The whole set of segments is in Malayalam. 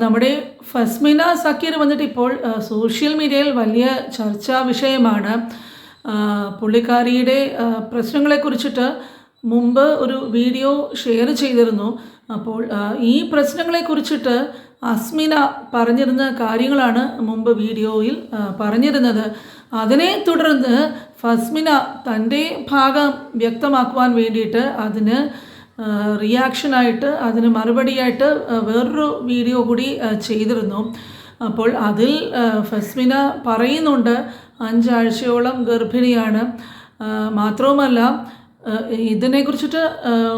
നമ്മുടെ ഫസ്മിന സക്കീർ വന്നിട്ട് ഇപ്പോൾ സോഷ്യൽ മീഡിയയിൽ വലിയ ചർച്ചാ വിഷയമാണ്. പുള്ളിക്കാരിയുടെ പ്രശ്നങ്ങളെ പ്രശ്നങ്ങളെക്കുറിച്ചിട്ട് മുമ്പ് ഒരു വീഡിയോ ഷെയർ ചെയ്തിരുന്നു. അപ്പോൾ ഈ ഈ പ്രശ്നങ്ങളെക്കുറിച്ചിട്ട് അസ്മിന പറഞ്ഞിരുന്ന കാര്യങ്ങളാണ് മുമ്പ് വീഡിയോയിൽ പറഞ്ഞിരുന്നത്. അതിനെ തുടർന്ന് ഫസ്മിന തന്റെ ഭാഗം വ്യക്തമാക്കുവാൻ വേണ്ടിയിട്ട് അതിന് റിയാക്ഷനായിട്ട് അതിന് മറുപടിയായിട്ട് വേറൊരു വീഡിയോ കൂടി ചെയ്തിരുന്നു. അപ്പോൾ അതിൽ ഫസ്മിന പറയുന്നുണ്ട് അഞ്ചാഴ്ചയോളം ഗർഭിണിയാണ്. മാത്രവുമല്ല ഇതിനെക്കുറിച്ചിട്ട്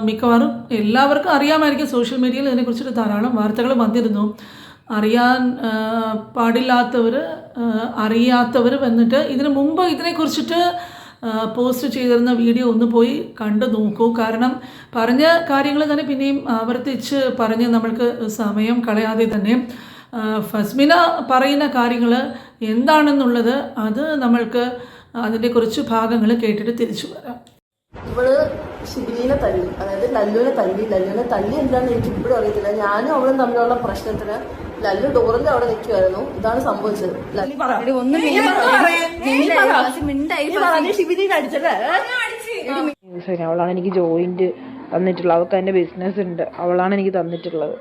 മിക്കവാറും എല്ലാവർക്കും അറിയാമായിരിക്കും. സോഷ്യൽ മീഡിയയിൽ ഇതിനെക്കുറിച്ചിട്ട് ധാരാളം വാർത്തകൾ വന്നിരുന്നു. അറിയാൻ പാടില്ലാത്തവർ അറിയാത്തവർ വന്നിട്ട് ഇതിനു മുമ്പ് ഇതിനെക്കുറിച്ചിട്ട് പോസ്റ്റ് ചെയ്തിരുന്ന വീഡിയോ ഒന്ന് പോയി കണ്ടു നോക്കൂ. കാരണം പറഞ്ഞ കാര്യങ്ങൾ തന്നെ പിന്നെയും ആവർത്തിച്ച് പറഞ്ഞ് നമ്മൾക്ക് സമയം കളയാതെ തന്നെ ഫസ്മിന പറയുന്ന കാര്യങ്ങൾ എന്താണെന്നുള്ളത് അത് നമ്മൾക്ക് അതിന്റെ കുറച്ച് ഭാഗങ്ങൾ കേട്ടിട്ട് തിരിച്ചു വരാം. ഇവൾ ഷിബിലിനെ തല്ലി അതായത് ലല്ലുവിനെ തല്ലി ലല്ലുവിനെ തല്ലി എന്താണെന്ന് എനിക്ക് ഇപ്പോഴും അറിയത്തില്ല. ഞാനും അവളും തമ്മിലുള്ള പ്രശ്നത്തിന് ലല്ലു ഡോറിന്റെ അവിടെ നിൽക്കുമായിരുന്നു ഇതാണ് സംഭവിച്ചത്. അവളാണ് എനിക്ക് ജോയിന്റ് തന്നിട്ടുള്ളത്. അവൾക്ക് അതിന്റെ ബിസിനസ് ഉണ്ട്. അവളാണ് എനിക്ക് തന്നിട്ടുള്ളത്.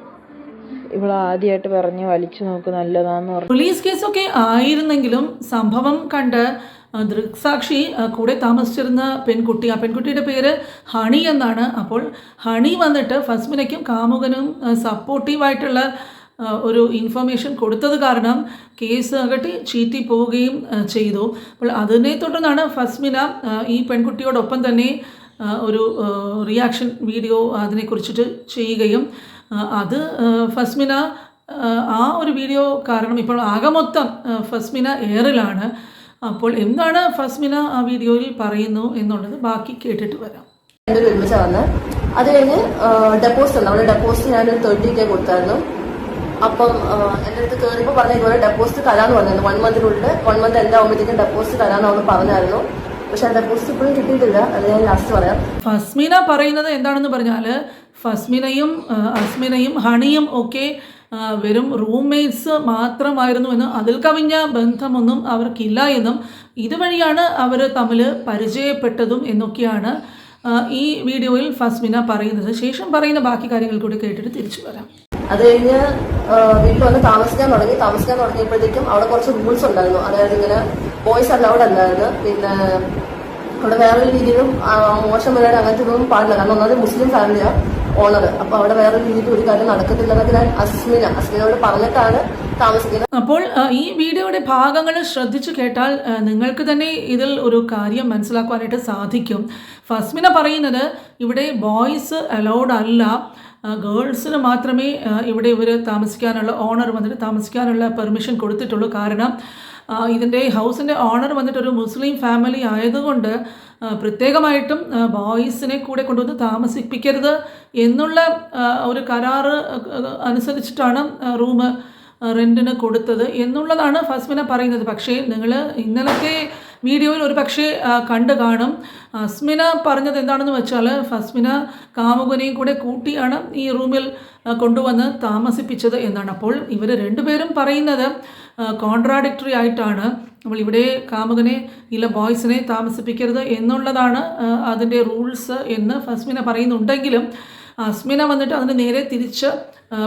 ഇവൾ ആദ്യമായിട്ട് പറഞ്ഞ് വലിച്ചു നോക്ക് നല്ലതാന്ന് പറഞ്ഞു. പോലീസ് കേസൊക്കെ ആയിരുന്നെങ്കിലും സംഭവം കണ്ട് ദൃക്സാക്ഷി കൂടെ താമസിച്ചിരുന്ന പെൺകുട്ടി ആ പെൺകുട്ടിയുടെ പേര് ഹണി എന്നാണ്. അപ്പോൾ ഹണി വന്നിട്ട് ഫസ്മിനയ്ക്കും കാമുകനും സപ്പോർട്ടീവായിട്ടുള്ള ഒരു ഇൻഫർമേഷൻ കൊടുത്തത് കാരണം കേസ് അകട്ടി ചീറ്റി പോവുകയും ചെയ്തു. അപ്പോൾ അതിനെ തുടർന്നാണ് ഫസ്മിന ഈ പെൺകുട്ടിയോടൊപ്പം തന്നെ ഒരു റിയാക്ഷൻ വീഡിയോ അതിനെക്കുറിച്ചിട്ട് ചെയ്യുകയും അത് ഫസ്മിന ആ, ഒരു വീഡിയോ കാരണം ഇപ്പോൾ ആകെ മൊത്തം ഫസ്മിന എയറിലാണ് അപ്പോൾ എന്താണ് ഫസ്മിന ആ വീഡിയോയിൽ പറയുന്നു എന്നുള്ളത് ബാക്കി കേട്ടിട്ട് വരാം. ഒരുമിച്ചാ വന്നത് അത് കഴിഞ്ഞ് ഡെപ്പോസിറ്റ് അവിടെ ഡെപ്പോസിറ്റ് ഞാനൊരു തേർട്ടി കെ കൊടുത്തായിരുന്നു. അപ്പം എന്റെ അടുത്ത് കയറിയപ്പോൾ പറഞ്ഞ ഇതുപോലെ ഡെപ്പോസിറ്റ് തരാന്ന് പറഞ്ഞിരുന്നു. വൺ മന്തിനുള്ളിൽ വൺ മന്ത് എന്റെ ആകുമ്പോഴത്തേക്കും ഡെപ്പോസിറ്റ് തരാമെന്ന് അവൾ പറഞ്ഞായിരുന്നു. പക്ഷെ ഡെപ്പോസിറ്റ് ഇപ്പോഴും കിട്ടിയിട്ടില്ല. അത് ഞാൻ ലാസ്റ്റ് പറയാം. ഫസ്മിന പറയുന്നത് എന്താണെന്ന് പറഞ്ഞാൽ ഫസ്മിനയും അസ്മിനയും ഹണിയും ഒക്കെ വെറും റൂംമേറ്റ്സ് മാത്രമായിരുന്നു എന്നും അതിൽ കവിഞ്ഞ ബന്ധമൊന്നും അവർക്കില്ല എന്നും ഇതുവഴിയാണ് അവർ തമ്മിൽ പരിചയപ്പെട്ടതും എന്നൊക്കെയാണ് ഈ വീഡിയോയിൽ ഫസ്മിന പറയുന്നത്. ശേഷം പറയുന്ന ബാക്കി കാര്യങ്ങൾ കൂടി കേട്ടിട്ട് തിരിച്ചു വരാം. അത് കഴിഞ്ഞ് വീട്ടിൽ വന്ന് താമസിക്കാൻ തുടങ്ങി. താമസിക്കാൻ തുടങ്ങിയപ്പോഴത്തേക്കും അവിടെ കുറച്ച് റൂൾസ് ഉണ്ടായിരുന്നു. അതായത് ഇങ്ങനെ ബോയ്സ് അലൗഡ് അല്ലായിരുന്നു. പിന്നെ അവിടെ വേറൊരു രീതിയിലും മോശം പരിപാടി അങ്ങനത്തെ ഒന്നും പാടില്ല. കാരണം ഒന്നാമത് മുസ്ലിം ഫാമിലിയാണ് ഓണർ അപ്പൊ അവിടെ വേറെ രീതിയിൽ ഒരു കാര്യം നടക്കത്തില്ലെന്നൊക്കെ ഞാൻ അസ്മിന അസ്മിനോട് പറഞ്ഞിട്ടാണ് അപ്പോൾ ഈ വീഡിയോയുടെ ഭാഗങ്ങൾ ശ്രദ്ധിച്ചു കേട്ടാൽ നിങ്ങൾക്ക് തന്നെ ഇതിൽ ഒരു കാര്യം മനസ്സിലാക്കുവാനായിട്ട് സാധിക്കും. ഫസ്മിന പറയുന്നത് ഇവിടെ ബോയ്സ് അലൗഡ് അല്ല. ഗേൾസിന് മാത്രമേ ഇവിടെ ഇവർ താമസിക്കാനുള്ള ഓണർ വന്നിട്ട് താമസിക്കാനുള്ള പെർമിഷൻ കൊടുത്തിട്ടുള്ളൂ. കാരണം ഇതിന്റെ ഹൗസിന്റെ ഓണർ വന്നിട്ട് ഒരു മുസ്ലിം ഫാമിലി ആയതുകൊണ്ട് പ്രത്യേകമായിട്ടും ബോയ്സിനെ കൂടെ കൊണ്ടുവന്ന് താമസിപ്പിക്കരുത് എന്നുള്ള ഒരു കരാറ് അനുസരിച്ചിട്ടാണ് റൂം റെന്റിന് കൊടുത്തത് എന്നുള്ളതാണ് ഫസ്മിന പറയുന്നത്. പക്ഷേ നിങ്ങൾ ഇന്നലത്തെ വീഡിയോയിൽ ഒരു പക്ഷേ കണ്ട് കാണും. അസ്മിന പറഞ്ഞത് എന്താണെന്ന് വെച്ചാൽ ഫസ്മിന കാമുകനെയും കൂടെ കൂട്ടിയാണ് ഈ റൂമിൽ കൊണ്ടുവന്ന് താമസിപ്പിച്ചത് എന്നാണ്. അപ്പോൾ ഇവർ രണ്ടുപേരും പറയുന്നത് കോൺട്രാഡിക്ടറി ആയിട്ടാണ്. നമ്മൾ ഇവിടെ കാമുകനെ ഇല്ല ബോയ്സിനെ താമസിപ്പിക്കരുത് എന്നുള്ളതാണ് അതിന്റെ റൂൾസ് എന്ന് ഫസ്മിന പറയുന്നുണ്ടെങ്കിലും അസ്മിന വന്നിട്ട് അതിന് നേരെ തിരിച്ച്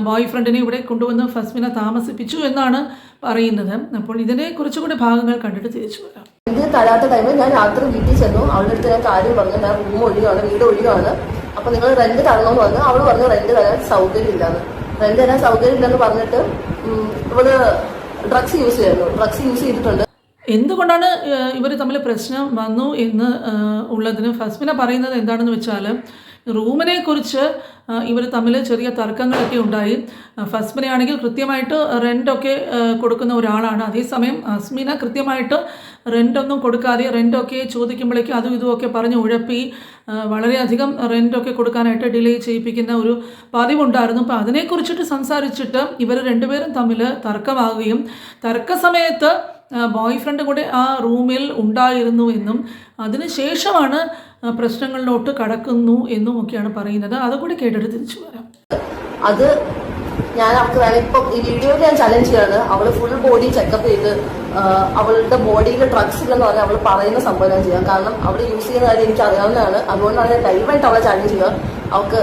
ബോയ് ഫ്രണ്ടിനെ ഇവിടെ കൊണ്ടുവന്ന് ഫസ്മിന താമസിപ്പിച്ചു എന്നാണ് പറയുന്നത്. അപ്പോൾ ഇതിനെ കുറച്ചുകൂടി ഭാഗങ്ങൾ കണ്ടിട്ട് തിരിച്ചു വരാം. ഇത് തരാത്ത ടൈമിൽ ഞാൻ രാത്രി വീട്ടിൽ ചെന്നു. അവളുടെ അടുത്ത് ഞാൻ കാര്യം പറഞ്ഞു. ഞാൻ റൂം ഒഴിയുകയാണ് വീട് ഒഴിയുകയാണ് അപ്പൊ നിങ്ങൾ റെന്റ് തരണമെന്ന് പറഞ്ഞു. അവൾ പറഞ്ഞു റെന്റ് തരാൻ സൗകര്യം ഇല്ലാന്ന് റെന്റ് തരാൻ സൗകര്യം ഇല്ലെന്ന് പറഞ്ഞിട്ട് ഇവൾ ഡ്രഗ്സ് യൂസ് ചെയ്യുന്നു. ഡ്രഗ്സ് യൂസ് ചെയ്തിട്ടുണ്ട്. എന്തുകൊണ്ടാണ് ഇവർ തമ്മിൽ പ്രശ്നം വന്നു എന്ന് ഉള്ളതിന് ഫസ്മിന പറയുന്നത് എന്താണെന്ന് വെച്ചാൽ റൂമിനെ കുറിച്ച് ഇവർ തമ്മിൽ ചെറിയ തർക്കങ്ങളൊക്കെ ഉണ്ടായി. ഫസ്മിനയാണെങ്കിൽ കൃത്യമായിട്ട് റെന്റൊക്കെ കൊടുക്കുന്ന ഒരാളാണ്. അതേസമയം അസ്മിന കൃത്യമായിട്ട് റെന്റൊന്നും കൊടുക്കാതെ റെന്റൊക്കെ ചോദിക്കുമ്പോഴേക്കും അതും ഇതുമൊക്കെ പറഞ്ഞ് ഉഴപ്പി വളരെയധികം റെന്റൊക്കെ കൊടുക്കാനായിട്ട് ഡിലേ ചെയ്യിപ്പിക്കുന്ന ഒരു പതിവുണ്ടായിരുന്നു. അപ്പോൾ അതിനെക്കുറിച്ചിട്ട് സംസാരിച്ചിട്ട് ഇവർ രണ്ടുപേരും തമ്മിൽ തർക്കമാകുകയും തർക്ക സമയത്ത് ബോയ് ഫ്രണ്ട് കൂടെ ആ റൂമിൽ ഉണ്ടായിരുന്നു എന്നും അതിനുശേഷമാണ് പ്രശ്നങ്ങളിലോട്ട് കടക്കുന്നു എന്നും ഒക്കെയാണ് പറയുന്നത് അതുകൂടി കേട്ടിട്ട് തിരിച്ചു വരാം. അത് ഞാൻ അവൾക്ക് വേണം ഇപ്പം ഈ വീഡിയോയിൽ ഞാൻ ചലഞ്ച് ചെയ്യാണ്. അവൾ ഫുൾ ബോഡി ചെക്കപ്പ് ചെയ്ത് അവളുടെ ബോഡിയിൽ ഡ്രഗ്സ് ഇല്ലെന്ന് പറഞ്ഞാൽ അവൾ പറയുന്ന സംഭവം ഞാൻ ചെയ്യാം. കാരണം അവൾ യൂസ് ചെയ്യുന്ന കാര്യം എനിക്ക് അറിയാവുന്നതാണ്. അതുകൊണ്ടാണ് ഞാൻ ലൈവായിട്ട് അവളെ ചലഞ്ച് ചെയ്യുക. അവൾക്ക്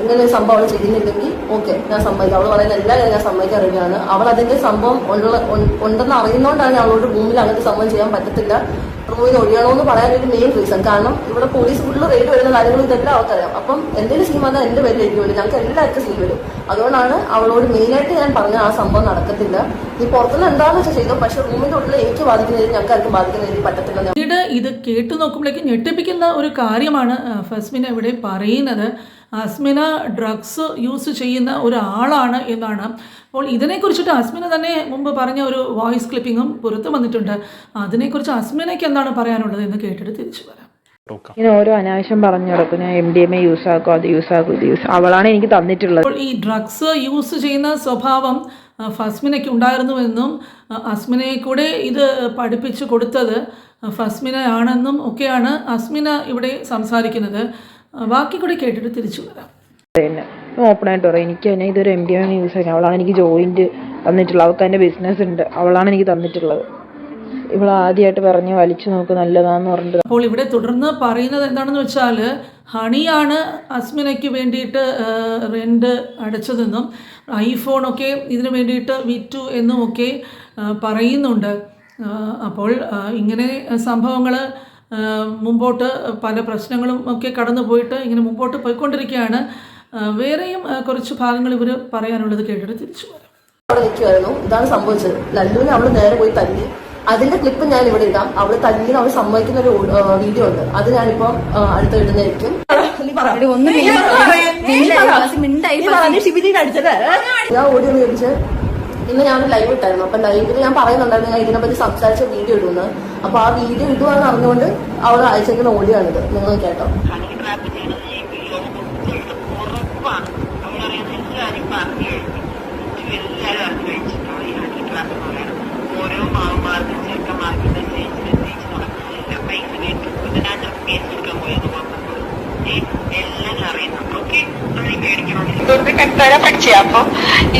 ഇങ്ങനെ ഒരു സംഭവം അവൾ ചെയ്തിട്ടുണ്ടെങ്കിൽ ഓക്കെ ഞാൻ സമ്മതിക്കാം. അവൾ പറയുന്ന എല്ലാ കാര്യം ഞാൻ സമ്മതിക്കാൻ അവൾ അതിന്റെ സംഭവം ഉണ്ടെന്ന് അറിയുന്നതുകൊണ്ടാണ് അവളോട് ഭൂമിയിൽ അങ്ങനത്തെ സംഭവം ചെയ്യാൻ പറ്റത്തില്ല. റൂമിൽ ഒഴിയണമെന്ന് ഒരു മെയിൻ റീസൺ കാരണം ഇവിടെ പോലീസ് ഫുള്ള് റെയ്ഡ് വരുന്ന കാര്യങ്ങൾ ഇതെല്ലാം അവർക്കറിയാം. അപ്പം എന്തെങ്കിലും സീൻ വന്നാൽ എന്റെ എഴുതി വരും ഞങ്ങൾക്ക് എല്ലാവർക്കും സീൻ വരും. അതുകൊണ്ടാണ് അവളോട് മെയിനായിട്ട് ഞാൻ പറഞ്ഞ ആ സംഭവം നടക്കത്തില്ല. ഈ പുറത്തുനിന്ന് എന്താണെന്ന് വെച്ചാൽ ചെയ്തു? പക്ഷെ റൂമിന്റെ ഉള്ളിൽ എനിക്ക് ബാധിക്കുന്നതിന് ഞങ്ങൾക്ക് ആർക്കും ബാധിക്കുന്നതിന് പറ്റത്തില്ല ഇത് കേട്ടു നോക്കുമ്പോഴേക്കും ഞെട്ടിപ്പിക്കുന്ന ഒരു കാര്യമാണ് ഫസ്മിന ഇവിടെ പറയുന്നത്. അസ്മിന ഡ്രഗ്സ് യൂസ് ചെയ്യുന്ന ഒരാളാണ് എന്നാണ്. അപ്പോൾ ഇതിനെക്കുറിച്ചിട്ട് അസ്മിന തന്നെ മുമ്പ് പറഞ്ഞ ഒരു വോയിസ് ക്ലിപ്പിങ്ങും പുറത്തു വന്നിട്ടുണ്ട്. അതിനെക്കുറിച്ച് അസ്മിനയ്ക്ക് എന്താണ് പറയാനുള്ളത് എന്ന് കേട്ടിട്ട് തിരിച്ചു വരാം. ഇങ്ങനെ ഓരോ അനാവശ്യം പറഞ്ഞു കിടക്കും ഞാൻ M D M A use ആക്കും അത് യൂസ് ആക്കും ഇത് യൂസ് അവളാണ് എനിക്ക് തന്നിട്ടുള്ളത്. ഈ ഡ്രഗ്സ് യൂസ് ചെയ്യുന്ന സ്വഭാവം ഫസ്മിനയ്ക്ക് ഉണ്ടായിരുന്നുവെന്നും അസ്മിനയെ കൂടെ ഇത് പഠിപ്പിച്ചു കൊടുത്തത് ഫസ്മിന ആണെന്നും ഒക്കെയാണ് അസ്മിന ഇവിടെ സംസാരിക്കുന്നത്. ബാക്കി കൂടെ കേട്ടിട്ട് തിരിച്ചു വരാം. തന്നെ ഓപ്പണായിട്ട് പറയും എനിക്ക് തന്നെ ഇതൊരു എം ഡി ആണ് യൂസ് ചെയ്യുന്നത് അവളാണ് എനിക്ക് ജോയിന്റ് തന്നിട്ടുള്ളത്. അവൾക്ക് എന്റെ ബിസിനസ് ഉണ്ട്. അവളാണ് എനിക്ക് തന്നിട്ടുള്ളത്. ഇവൾ ആദ്യമായിട്ട് പറഞ്ഞ് വലിച്ചു നോക്ക് നല്ലതാന്ന് പറഞ്ഞിട്ട് അപ്പോൾ ഇവിടെ തുടർന്ന് പറയുന്നത് എന്താണെന്ന് വെച്ചാൽ ഹണിയാണ് അസ്മിനയ്ക്ക് വേണ്ടിയിട്ട് റെന്റ് അടച്ചതെന്നും ഐഫോണൊക്കെ ഇതിന് വേണ്ടിയിട്ട് വിറ്റു എന്നുമൊക്കെ ഒക്കെ പറയുന്നുണ്ട്. അപ്പോൾ ഇങ്ങനെ സംഭവങ്ങൾ മുമ്പോട്ട് പല പ്രശ്നങ്ങളും ഒക്കെ കടന്നു പോയിട്ട് ഇങ്ങനെ മുമ്പോട്ട് പോയിക്കൊണ്ടിരിക്കുകയാണ്. വേറെയും കുറച്ച് ഭാഗങ്ങൾ ഇവർ പറയാനുള്ളത് കേട്ടിട്ട് തിരിച്ചു അവിടെ നിൽക്കുമായിരുന്നു ഇതാണ് സംഭവിച്ചത്. ലല്ലുവിനെ അവിടെ നേരെ പോയി തല്ലി. അതിന്റെ ക്ലിപ്പ് ഞാൻ ഇവിടെ ഇടാം. അവൾ തന്നെ അവൾ സമ്മതിക്കുന്ന ഒരു വീഡിയോ ഉണ്ട്. അത് ഞാനിപ്പോ അടുത്ത് ഇടുന്നതായിരിക്കും. ഞാൻ ഓടി ഒന്ന് ചോദിച്ച്. ഇന്ന് ഞാൻ ലൈവ് ഇട്ടായിരുന്നു. അപ്പൊ ലൈവിൽ ഞാൻ പറയുന്നുണ്ടായിരുന്നു ഞാൻ ഇതിനെപ്പറ്റി സംസാരിച്ച വീഡിയോ ഇടുന്നു അപ്പൊ ആ വീഡിയോ ഇടുവാന്ന് അറിഞ്ഞുകൊണ്ട് അവൾ അയച്ചേക്കുന്ന ഓടിയാണിത് നിങ്ങൾ കേട്ടോ ഹണി ട്രാപ്പ് ചെയ്യണത് ഈ ലോകത്ത് ഉറപ്പാണ് അവളറിയുന്ന എല്ലാവരും പറഞ്ഞു കഴിഞ്ഞു എല്ലാവരും അറിഞ്ഞു കഴിച്ചിട്ടുള്ള ഈ ഹണി ട്രാപ്പ് എന്ന് പറയുന്നത് ഓരോ മാവന്മാർക്കും ചെറുക്കന്മാർക്കും മെസ്സേജ് മെസ്സേജ് നടക്കുന്നില്ല പൈസ കേട്ടു ഇതിനകത്ത് കേസ് എടുക്കാൻ പോയത് വന്നപ്പോൾ എല്ലാം അറിയുന്നു ഓക്കെ അതിന് പേടിക്കണമെന്നില്ല കെട്ടാരാ പഠിച്ചേ അപ്പൊ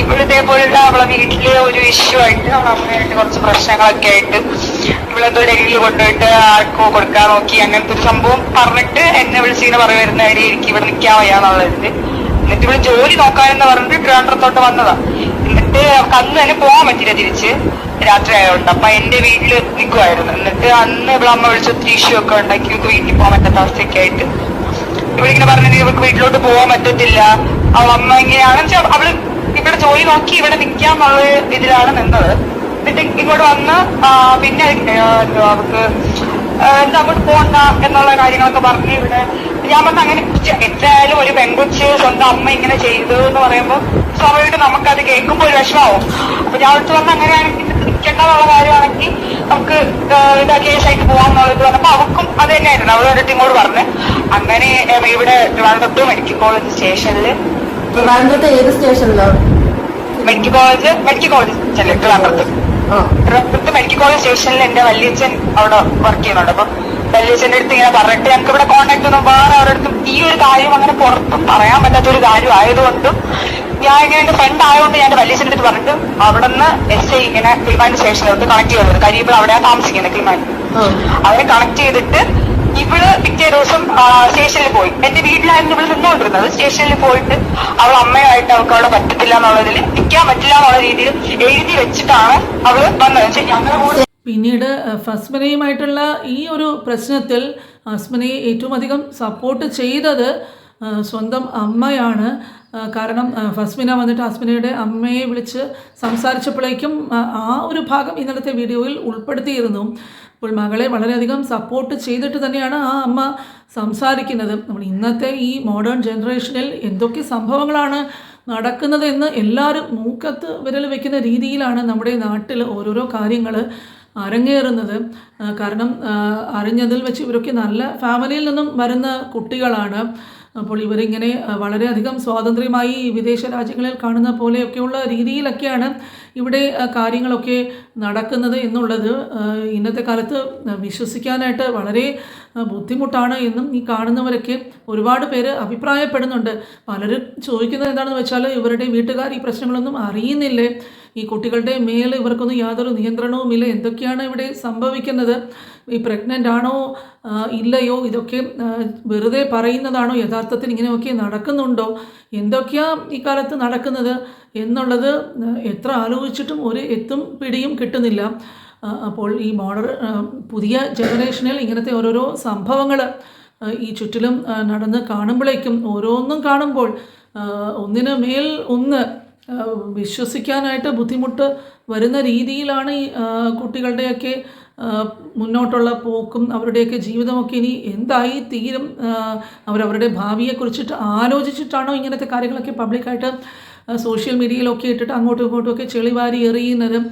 ഇവിടെ ഇതേപോലുള്ള അവളെ വീട്ടിൽ ഒരു ഇഷ്യൂ ആയിട്ട് അവളെ അമ്മയായിട്ട് കുറച്ച് പ്രശ്നങ്ങളൊക്കെ ആയിട്ട് ഇവളെന്തോ ഡൽഹിയിൽ കൊണ്ടുപോയിട്ട് ആർക്കോ കൊടുക്കാൻ നോക്കി. അങ്ങനത്തെ ഒരു സംഭവം പറഞ്ഞിട്ട് എന്നെ വിളിച്ചിങ്ങനെ പറയുമായിരുന്ന കാര്യം എനിക്ക് ഇവിടെ നിൽക്കാൻ വയ്യാന്നുള്ളതിൽ എന്നിട്ട് ഇവിടെ ജോലി നോക്കാനെന്ന് പറഞ്ഞിട്ട് ട്രിവാൻഡ്രത്തോട്ട് വന്നതാ. എന്നിട്ട് അന്ന് തന്നെ പോകാൻ പറ്റില്ല തിരിച്ച്. രാത്രി ആയതുകൊണ്ട്. അപ്പൊ എന്റെ വീട്ടിൽ നിൽക്കുമായിരുന്നു എന്നിട്ട് അന്ന് ഇവിടെ അമ്മ വിളിച്ച് ഒത്തിരി ഇഷ്യൂ ഒക്കെ ഉണ്ടാക്കി. ഇവർക്ക് വീട്ടിൽ പോകാൻ പറ്റാത്ത അവസ്ഥയൊക്കെ ആയിട്ട്. ഇവളിങ്ങനെ പറഞ്ഞത് ഇവർക്ക് വീട്ടിലോട്ട് പോകാൻ പറ്റത്തില്ല. അവൾ അമ്മ വെച്ചാൽ അവൾ ഇവിടെ ജോലി നോക്കി ഇവിടെ നിൽക്കാന്നുള്ള ഇതിലാണ് നിന്നത്. എന്നിട്ട് ഇങ്ങോട്ട് വന്ന് പിന്നെ എന്തോ അവർക്ക് എന്താ അങ്ങോട്ട് പോണ്ട എന്നുള്ള കാര്യങ്ങളൊക്കെ പറഞ്ഞ് ഇവിടെ ഞാൻ പറഞ്ഞ അങ്ങനെ എത്രയായാലും ഒരു പെൺകുച്ച് സ്വന്തം അമ്മ ഇങ്ങനെ ചെയ്തു എന്ന് പറയുമ്പോൾ സ്വാഭാവികമായിട്ട് നമുക്കത് കേൾക്കുമ്പോൾ ഒരു വിഷമാവും അപ്പൊ ഞാൻ അടുത്ത് വന്ന് അങ്ങനെയാണെങ്കിൽ നിൽക്കേണ്ടതുള്ള കാര്യമാണെങ്കിൽ നമുക്ക് ഇതാ കേസായിട്ട് പോകാന്നുള്ളത് പറഞ്ഞപ്പോ അവക്കും അത് തന്നെയായിരുന്നു. എന്നിട്ട് ഇങ്ങോട്ട് പറഞ്ഞു അങ്ങനെ ഇവിടെ ട്രിവാൻഡ്രത്ത് മെഡിക്കൽ കോളേജ് സ്റ്റേഷനിൽ ട്രിവാൻഡ്രത്തെ ഏത് സ്റ്റേഷനിലാണ് മെഡിക്കൽ കോളേജ് മെഡിക്കൽ കോളേജ് ചെല്ലേ ട്രിവാൻഡ്രത്ത് ട്രിവാൻഡ്രത്ത് മെഡിക്കൽ കോളേജ് സ്റ്റേഷനിൽ എന്റെ വല്യച്ഛൻ അവിടെ വർക്ക് ചെയ്യുന്നുണ്ട്. അപ്പൊ വല്യച്ഛന്റെ അടുത്ത് ഇങ്ങനെ പറഞ്ഞിട്ട് ഞങ്ങൾക്ക് ഇവിടെ കോണ്ടാക്ട് ഒന്നും വേറെ അവരടുത്തും ഈ ഒരു കാര്യം അങ്ങനെ പുറത്തും പറയാൻ പറ്റാത്ത ഒരു കാര്യം ആയതുകൊണ്ടും ഞാൻ ഇങ്ങനെ എന്റെ ഫ്രണ്ട് ആയതുകൊണ്ട് ഞാൻ എന്റെ വല്യച്ഛന്റെ അടുത്ത് പറഞ്ഞിട്ട് അവിടെ നിന്ന് എസ് ഐ ഇങ്ങനെ കിളിമാൻ സ്റ്റേഷനിലോട്ട് കണക്ട് ചെയ്തത് ഇവിടെ അവിടെയാണ് താമസിക്കുന്നത് കിളിമാൻ അവരെ കണക്ട് ചെയ്തിട്ട് ഇവൾ പിറ്റേ ദിവസം സ്റ്റേഷനിൽ പോയി. എന്റെ വീട്ടിലായിരുന്നു ഇവൾ നിന്നുകൊണ്ടിരുന്നത്. സ്റ്റേഷനിൽ പോയിട്ട് അവൾ അമ്മയായിട്ട് അവൾക്ക് അവിടെ പറ്റത്തില്ല എന്നുള്ളതിൽ നിൽക്കാൻ പറ്റില്ല എന്നുള്ള രീതിയിൽ എഴുതി വെച്ചിട്ടാണ് അവൾ വന്നത്. ഞങ്ങളുടെ പിന്നീട് ഫസ്മനയുമായിട്ടുള്ള ഈ ഒരു പ്രശ്നത്തിൽ അസ്മിനയെ ഏറ്റവും അധികം സപ്പോർട്ട് ചെയ്തത് സ്വന്തം അമ്മയാണ്. കാരണം ഫസ്മിന വന്നിട്ട് അസ്മിനയുടെ അമ്മയെ വിളിച്ച് സംസാരിച്ചപ്പോഴേക്കും ആ ഒരു ഭാഗം ഇന്നലത്തെ വീഡിയോയിൽ ഉൾപ്പെടുത്തിയിരുന്നു. അപ്പോൾ മകളെ വളരെയധികം സപ്പോർട്ട് ചെയ്തിട്ട് തന്നെയാണ് ആ അമ്മ സംസാരിക്കുന്നത്. നമ്മൾ ഇന്നത്തെ ഈ മോഡേൺ ജനറേഷനിൽ എന്തൊക്കെ സംഭവങ്ങളാണ് നടക്കുന്നത് എന്ന് എല്ലാവരും മൂക്കത്ത് വിരൽ വെക്കുന്ന രീതിയിലാണ് നമ്മുടെ നാട്ടിൽ ഓരോരോ കാര്യങ്ങൾ അരങ്ങേറുന്നത്. കാരണം അറിഞ്ഞതിൽ വെച്ച് ഇവരൊക്കെ നല്ല ഫാമിലിയിൽ നിന്നും വരുന്ന കുട്ടികളാണ്. അപ്പോൾ ഇവരിങ്ങനെ വളരെയധികം സ്വാതന്ത്ര്യമായി വിദേശ രാജ്യങ്ങളിൽ കാണുന്ന പോലെയൊക്കെയുള്ള രീതിയിലൊക്കെയാണ് ഇവിടെ കാര്യങ്ങളൊക്കെ നടക്കുന്നത് എന്നുള്ളത് ഇന്നത്തെ കാലത്ത് വിശ്വസിക്കാനായിട്ട് വളരെ ബുദ്ധിമുട്ടാണ് എന്നും ഈ കാണുന്നവരൊക്കെ ഒരുപാട് പേര് അഭിപ്രായപ്പെടുന്നുണ്ട്. പലരും ചോദിക്കുന്നത് എന്താണെന്ന് വെച്ചാൽ ഇവരുടെ വീട്ടുകാർ ഈ പ്രശ്നങ്ങളൊന്നും അറിയുന്നില്ലേ? ഈ കുട്ടികളുടെ മേൽ ഇവർക്കൊന്നും യാതൊരു നിയന്ത്രണവുമില്ല. എന്തൊക്കെയാണ് ഇവിടെ സംഭവിക്കുന്നത്? ഈ പ്രഗ്നന്റ് ആണോ ഇല്ലയോ? ഇതൊക്കെ വെറുതെ പറയുന്നതാണോ? യഥാർത്ഥത്തിൽ ഇങ്ങനെയൊക്കെ നടക്കുന്നുണ്ടോ? എന്തൊക്കെയാ ഈ കാലത്ത് നടക്കുന്നത് എന്നുള്ളത് എത്ര ആലോചിച്ചിട്ടും ഒരു എത്തും പിടിയും കിട്ടുന്നില്ല. അപ്പോൾ ഈ മോഡർ പുതിയ ജനറേഷനിൽ ഇങ്ങനത്തെ ഓരോരോ സംഭവങ്ങൾ ഈ ചുറ്റിലും നടന്ന് കാണുമ്പോഴേക്കും ഓരോന്നും കാണുമ്പോൾ ഒന്നിന് മേൽ ഒന്ന് വിശ്വസിക്കാനായിട്ട് ബുദ്ധിമുട്ട് വരുന്ന രീതിയിലാണ് ഈ കുട്ടികളുടെയൊക്കെ മുന്നോട്ടുള്ള പോക്കും അവരുടെയൊക്കെ ജീവിതമൊക്കെ ഇനി എന്തായി തീരും അവരവരുടെ ഭാവിയെക്കുറിച്ചിട്ട് ആലോചിച്ചിട്ടാണോ ഇങ്ങനത്തെ കാര്യങ്ങളൊക്കെ പബ്ലിക്കായിട്ട് സോഷ്യൽ മീഡിയയിലൊക്കെ ഇട്ടിട്ട് അങ്ങോട്ടും ഇങ്ങോട്ടും ഒക്കെ ചെളിവാരി വാരി എറിയുന്നതും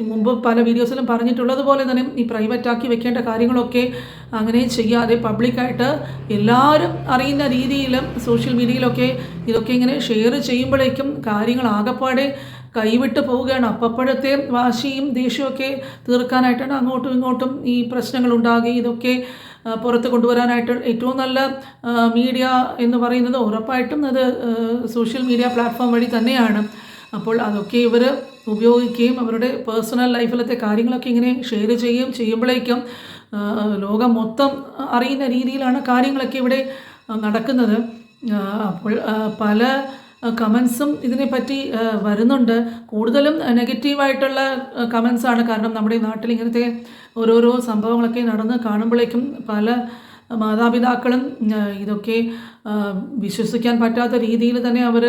മുമ്പ് പല വീഡിയോസിലും പറഞ്ഞിട്ടുള്ളതുപോലെ തന്നെ ഈ പ്രൈവറ്റാക്കി വെക്കേണ്ട കാര്യങ്ങളൊക്കെ അങ്ങനെ ചെയ്യാതെ പബ്ലിക്കായിട്ട് എല്ലാവരും അറിയുന്ന രീതിയിലും സോഷ്യൽ മീഡിയയിലൊക്കെ ഇതൊക്കെ ഇങ്ങനെ ഷെയർ ചെയ്യുമ്പോഴേക്കും കാര്യങ്ങൾ ആകപ്പാടെ കൈവിട്ട് പോവുകയാണ്. അപ്പപ്പോഴത്തെ വാശിയും ദേഷ്യമൊക്കെ തീർക്കാനായിട്ടാണ് അങ്ങോട്ടും ഇങ്ങോട്ടും ഈ പ്രശ്നങ്ങൾ ഉണ്ടാകുകയും ഇതൊക്കെ പുറത്ത് കൊണ്ടുവരാനായിട്ട് ഏറ്റവും നല്ല മീഡിയ എന്ന് പറയുന്നത് ഉറപ്പായിട്ടും അത് സോഷ്യൽ മീഡിയ പ്ലാറ്റ്ഫോം വഴി തന്നെയാണ്. അപ്പോൾ അതൊക്കെ ഇവർ ഉപയോഗിക്കുകയും അവരുടെ പേഴ്സണൽ ലൈഫിലത്തെ കാര്യങ്ങളൊക്കെ ഇങ്ങനെ ഷെയർ ചെയ്യുകയും ചെയ്യുമ്പോഴേക്കും ലോകം മൊത്തം അറിയുന്ന രീതിയിലാണ് കാര്യങ്ങളൊക്കെ ഇവിടെ നടക്കുന്നത്. അപ്പോൾ പല കമൻസും ഇതിനെപ്പറ്റി വരുന്നുണ്ട്. കൂടുതലും നെഗറ്റീവായിട്ടുള്ള കമൻസാണ് കാരണം നമ്മുടെ നാട്ടിൽ ഇങ്ങനത്തെ ഓരോരോ സംഭവങ്ങളൊക്കെ നടന്ന് കാണുമ്പോഴേക്കും പല മാതാപിതാക്കളും ഇതൊക്കെ വിശ്വസിക്കാൻ പറ്റാത്ത രീതിയിൽ തന്നെ അവർ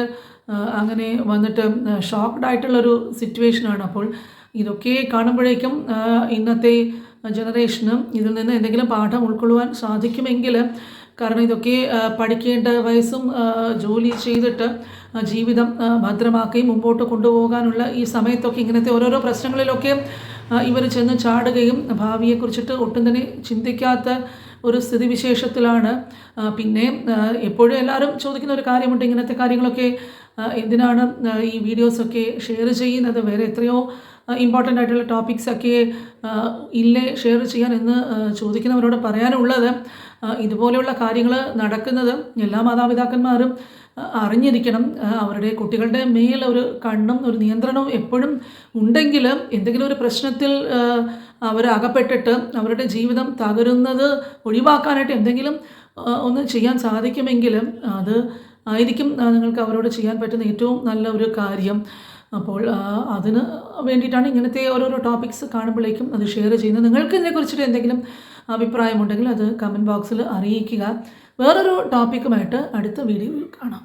അങ്ങനെ വന്നിട്ട് ഷോക്ക്ഡ് ആയിട്ടുള്ളൊരു സിറ്റുവേഷനാണ് അപ്പോൾ ഇതൊക്കെ കാണുമ്പോഴേക്കും ഇന്നത്തെ ജനറേഷനും ഇതിൽ നിന്ന് എന്തെങ്കിലും പാഠം ഉൾക്കൊള്ളുവാൻ സാധിക്കുമെങ്കിൽ കാരണം ഇതൊക്കെ പഠിക്കേണ്ട വയസ്സും ജോലി ചെയ്തിട്ട് ജീവിതം ഭദ്രമാക്കി മുമ്പോട്ട് കൊണ്ടുപോകാനുള്ള ഈ സമയത്തൊക്കെ ഇങ്ങനത്തെ ഓരോരോ പ്രശ്നങ്ങളിലൊക്കെ ഇവർ ചെന്ന് ചാടുകയും ഭാവിയെക്കുറിച്ചിട്ട് ഒട്ടും തന്നെ ചിന്തിക്കാത്ത ഒരു സ്ഥിതിവിശേഷത്തിലാണ്. പിന്നെ എപ്പോഴും എല്ലാവരും ചോദിക്കുന്ന ഒരു കാര്യമുണ്ട് ഇങ്ങനത്തെ കാര്യങ്ങളൊക്കെ എന്തിനാണ് ഈ വീഡിയോസൊക്കെ ഷെയർ ചെയ്യുന്നത്? വേറെ എത്രയോ ഇമ്പോർട്ടന്റ് ആയിട്ടുള്ള ടോപ്പിക്സൊക്കെ ഇല്ലേ ഷെയർ ചെയ്യാൻ എന്ന് ചോദിക്കുന്നവരോട് പറയാനുള്ളത് ഇതുപോലെയുള്ള കാര്യങ്ങൾ നടക്കുന്നത് എല്ലാ മാതാപിതാക്കന്മാരും അറിഞ്ഞിരിക്കണം. അവരുടെ കുട്ടികളുടെ മേൽ ഒരു കണ്ണും ഒരു നിയന്ത്രണവും എപ്പോഴും ഉണ്ടെങ്കിൽ എന്തെങ്കിലും ഒരു പ്രശ്നത്തിൽ അവരകപ്പെട്ടിട്ട് അവരുടെ ജീവിതം തകരുന്നത് ഒഴിവാക്കാനായിട്ട് എന്തെങ്കിലും ഒന്ന് ചെയ്യാൻ സാധിക്കുമെങ്കിലും അത് ആയിരിക്കും നിങ്ങൾക്ക് അവരോട് ചെയ്യാൻ പറ്റുന്ന ഏറ്റവും നല്ല ഒരു കാര്യം. അപ്പോൾ അതിന് വേണ്ടിയിട്ടാണ് ഇങ്ങനത്തെ ഓരോരോ ടോപ്പിക്സ് കാണുമ്പോഴേക്കും അത് ഷെയർ ചെയ്യുന്നത്. നിങ്ങൾക്ക് ഇതിനെക്കുറിച്ചിട്ട് എന്തെങ്കിലും അഭിപ്രായമുണ്ടെങ്കിൽ അത് കമന്റ് ബോക്സിൽ അറിയിക്കുക. വേറൊരു ടോപ്പിക്കുമായിട്ട് അടുത്ത വീഡിയോയിൽ കാണാം.